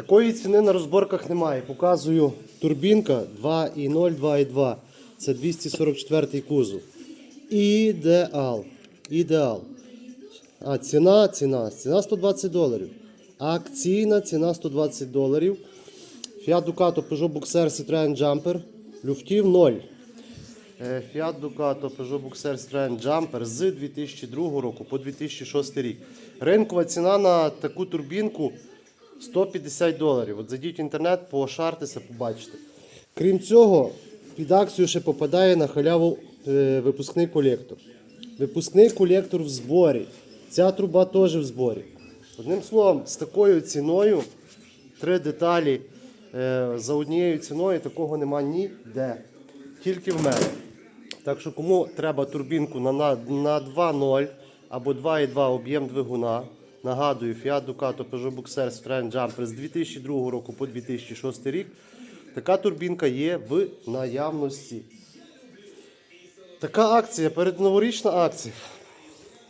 Такої ціни на розборках немає. Показую турбінка 2.0, 2.2. Це 244 кузов. Ідеал. Ідеал. А ціна, ціна, ціна 120 доларів. Акційна ціна 120 доларів. Fiat Ducato Peugeot Boxer Citroen Jumper. Люфтів 0. Е, Fiat Ducato Peugeot Boxer Citroen Jumper з 2002 року по 2006 рік. Ринкова ціна на таку турбінку 150 доларів. От зайдіть в інтернет, пошартеся, побачите. Крім цього, під акцію ще попадає на халяву е, випускний колектор. Випускний колектор в зборі. Ця труба теж в зборі. Одним словом, з такою ціною три деталі е, за однією ціною такого нема ніде. Тільки в мене. Так що кому треба турбінку на, на, на 2.0 або 2.2 об'єм двигуна, нагадую, Fiat Ducato Peugeot Boxer Strand Jumper з 2002 року по 2006 рік, така турбінка є в наявності. Така акція, передноворічна акція.